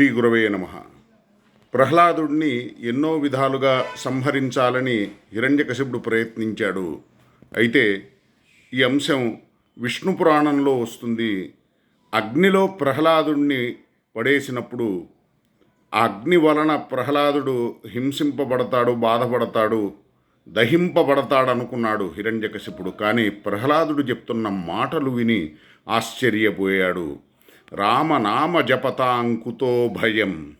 శ్రీ గురవే నమ. ప్రహ్లాదుడిని ఎన్నో విధాలుగా సంహరించాలని హిరణ్యకశిపుడు ప్రయత్నించాడు. అయితే ఈ అంశం విష్ణు పురాణంలో వస్తుంది. అగ్నిలో ప్రహ్లాదుడిని పడేసినప్పుడు ఆ అగ్ని వలన ప్రహ్లాదుడు హింసింపబడతాడు బాధపడతాడు దహింపబడతాడు అనుకున్నాడు హిరణ్యకశిపుడు. కానీ ప్రహ్లాదుడు చెప్తున్న మాటలు విని ఆశ్చర్యపోయాడు. రామనామ జపతాంకుతో భయం.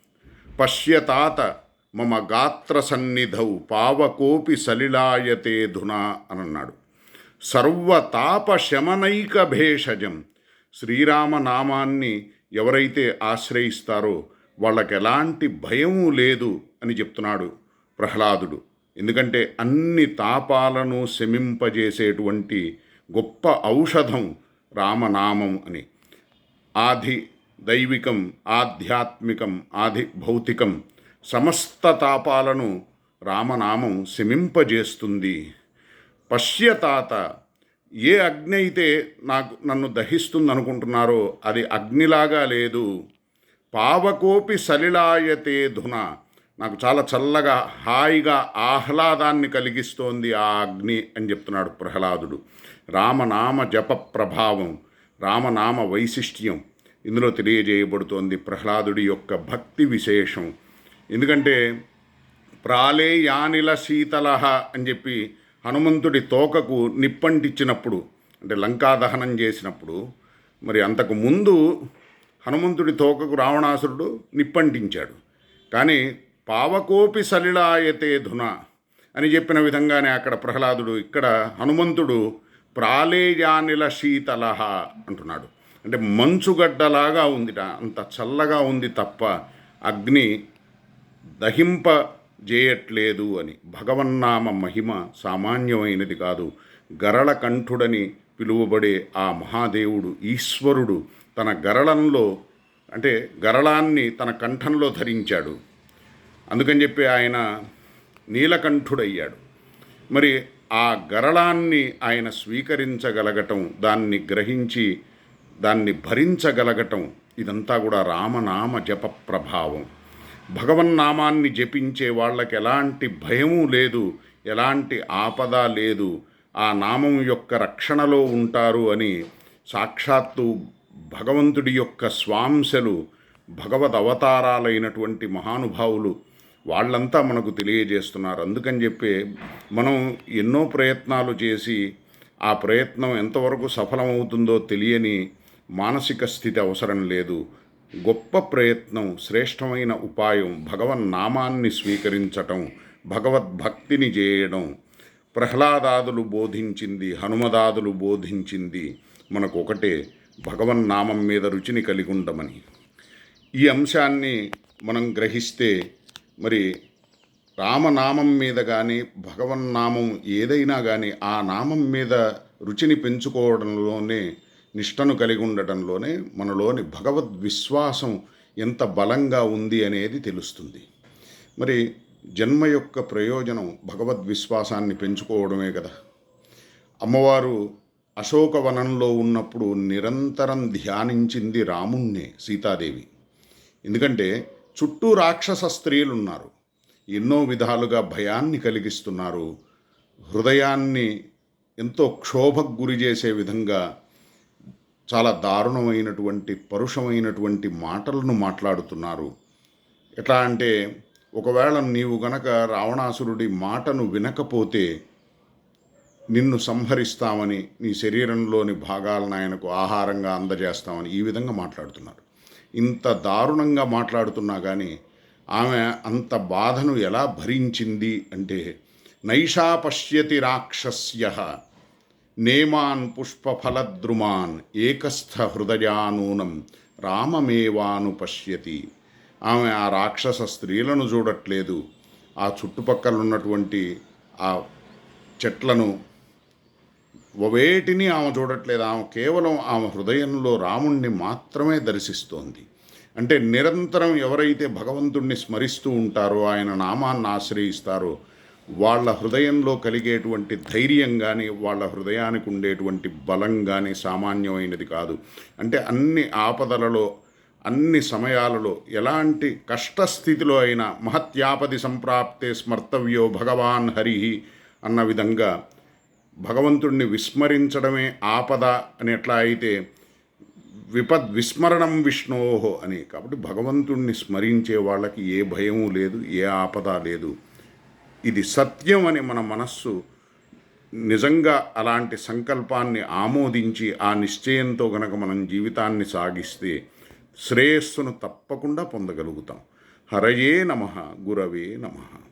పశ్యతాత మమ గాత్ర సన్నిధౌ పావకోపి సలిలాయతే ధునా అనన్నాడు. సర్వతాప శమనైక భేషజం శ్రీరామనామాన్ని ఎవరైతే ఆశ్రయిస్తారో వాళ్ళకి ఎలాంటి భయము లేదు అని చెప్తున్నాడు ప్రహ్లాదుడు. ఎందుకంటే అన్ని తాపాలను శమింపజేసేటువంటి గొప్ప ఔషధం రామనామం అని. ఆది దైవికం ఆధ్యాత్మికం ఆది భౌతికం సమస్త తాపాలను రామనామం శమింపజేస్తుంది. పశ్యతాత ఏ అగ్ని అయితే నాకు నన్ను దహిస్తుంది అనుకుంటున్నారో అది అగ్నిలాగా లేదు. పావకోపి సలిలాయతే ధున నాకు చాలా చల్లగా హాయిగా ఆహ్లాదాన్ని కలిగిస్తోంది ఆ అగ్ని అని చెప్తున్నాడు ప్రహ్లాదుడు. రామనామ జప ప్రభావం. రామనామ వైశిష్ట్యం ఇందులో తెలియజేయబడుతోంది ప్రహ్లాదుడి యొక్క భక్తి విశేషం. ఎందుకంటే ప్రాలే యానిల శీతలహ అని చెప్పి హనుమంతుడి తోకకు నిప్పంటిచ్చినప్పుడు అంటే లంకా దహనం చేసినప్పుడు మరి అంతకు ముందు హనుమంతుడి తోకకు రావణాసురుడు నిప్పంటించాడు. కానీ పావకోపి సలిలాయతే ధున అని చెప్పిన విధంగానే అక్కడ ప్రహ్లాదుడు ఇక్కడ హనుమంతుడు ప్రాళేయానిల శీతలహ అంటున్నాడు. అంటే మంచుగడ్డలాగా ఉందిట అంత చల్లగా ఉంది తప్ప అగ్ని దహింప చేయట్లేదు అని. భగవన్నామ మహిమ సామాన్యమైనది కాదు. గరళ కంఠుడని పిలువబడే ఆ మహాదేవుడు ఈశ్వరుడు తన గరళంలో అంటే గరళాన్ని తన కంఠంలో ధరించాడు. అందుకని చెప్పి ఆయన నీలకంఠుడయ్యాడు. మరి ఆ గరళాన్ని ఆయన స్వీకరించగలగటం దాన్ని గ్రహించి దాన్ని భరించగలగటం ఇదంతా కూడా రామనామ జప ప్రభావం. భగవన్నామాన్ని జపించే వాళ్ళకి ఎలాంటి భయము లేదు ఎలాంటి ఆపద లేదు. ఆ నామం యొక్క రక్షణలో ఉంటారు అని సాక్షాత్తు భగవంతుడి యొక్క స్వాంశలు భగవద్ అవతారాలైనటువంటి మహానుభావులు వాళ్ళంతా మనకు తెలియజేస్తున్నారు. అందుకని చెప్పి మనం ఎన్నో ప్రయత్నాలు చేసి ఆ ప్రయత్నం ఎంతవరకు సఫలమవుతుందో తెలియని మానసిక స్థితి అవసరం లేదు. గొప్ప ప్రయత్నం శ్రేష్టమైన ఉపాయం భగవన్నామాన్ని స్వీకరించటం భగవద్భక్తిని చేయడం ప్రహ్లాదాదులు బోధించింది హనుమదాదులు బోధించింది మనకు ఒకటే భగవన్నామం మీద రుచిని కలిగి ఉండమని ఈ అంశాన్ని మనం గ్రహిస్తే మరి రామనామం మీద కానీ భగవన్నామం ఏదైనా కానీ ఆ నామం మీద రుచిని పెంచుకోవడంలోనే నిష్టను కలిగి ఉండటంలోనే మనలోని భగవద్ విశ్వాసం ఎంత బలంగా ఉంది అనేది తెలుస్తుంది. మరి జన్మ యొక్క ప్రయోజనం భగవద్ విశ్వాసాన్ని పెంచుకోవడమే కదా. అమ్మవారు అశోకవనంలో ఉన్నప్పుడు నిరంతరం ధ్యానించింది రాముణ్ణే సీతాదేవి. ఎందుకంటే చుట్టూ రాక్షస స్త్రీలున్నారు. ఎన్నో విధాలుగా భయాన్ని కలిగిస్తున్నారు. హృదయాన్ని ఎంతో క్షోభకు గురి చేసే విధంగా చాలా దారుణమైనటువంటి పరుషమైనటువంటి మాటలను మాట్లాడుతున్నారు. ఎట్లా అంటే ఒకవేళ నీవు గనక రావణాసురుడి మాటను వినకపోతే నిన్ను సంహరిస్తామని నీ శరీరంలోని భాగాలను ఆయనకు ఆహారంగా అందజేస్తామని ఈ విధంగా మాట్లాడుతున్నారు. ఇంత దారుణంగా మాట్లాడుతున్నా కానీ ఆమె అంత బాధను ఎలా భరించింది అంటే నైషా పశ్యతి రాక్షస్య నేమాన్ పుష్పఫలద్రుమాన్ ఏకస్థ హృదయానూనం రామమేవాను పశ్యతి ఆమె ఆ రాక్షస స్త్రీలను చూడట్లేదు. ఆ చుట్టుపక్కల ఉన్నటువంటి ఆ చెట్లను వేటిని ఆమె చూడట్లేదు. ఆమె కేవలం ఆమె హృదయంలో రాముణ్ణి మాత్రమే దర్శిస్తోంది. అంటే నిరంతరం ఎవరైతే భగవంతుణ్ణి స్మరిస్తూ ఉంటారో ఆయన నామాన్ని ఆశ్రయిస్తారో వాళ్ళ హృదయంలో కలిగేటువంటి ధైర్యం కానీ వాళ్ళ హృదయానికి ఉండేటువంటి బలం కానీ సామాన్యమైనది కాదు. అంటే అన్ని ఆపదలలో అన్ని సమయాలలో ఎలాంటి కష్టస్థితిలో అయినా మహత్యాపది సంప్రాప్తే స్మర్తవ్యో భగవాన్ హరి అన్న విధంగా భగవంతుణ్ణి విస్మరించడమే ఆపద అని ఎట్లా అయితే విపద్ విస్మరణం విష్ణోహో అని. కాబట్టి భగవంతుణ్ణి స్మరించే వాళ్ళకి ఏ భయము లేదు ఏ ఆపద లేదు. ఇది సత్యం అని మన మనస్సు నిజంగా అలాంటి సంకల్పాన్ని ఆమోదించి ఆ నిశ్చయంతో గనక మనం జీవితాన్ని సాగిస్తే శ్రేయస్సును తప్పకుండా పొందగలుగుతాం. హరయే నమ గురవే నమః.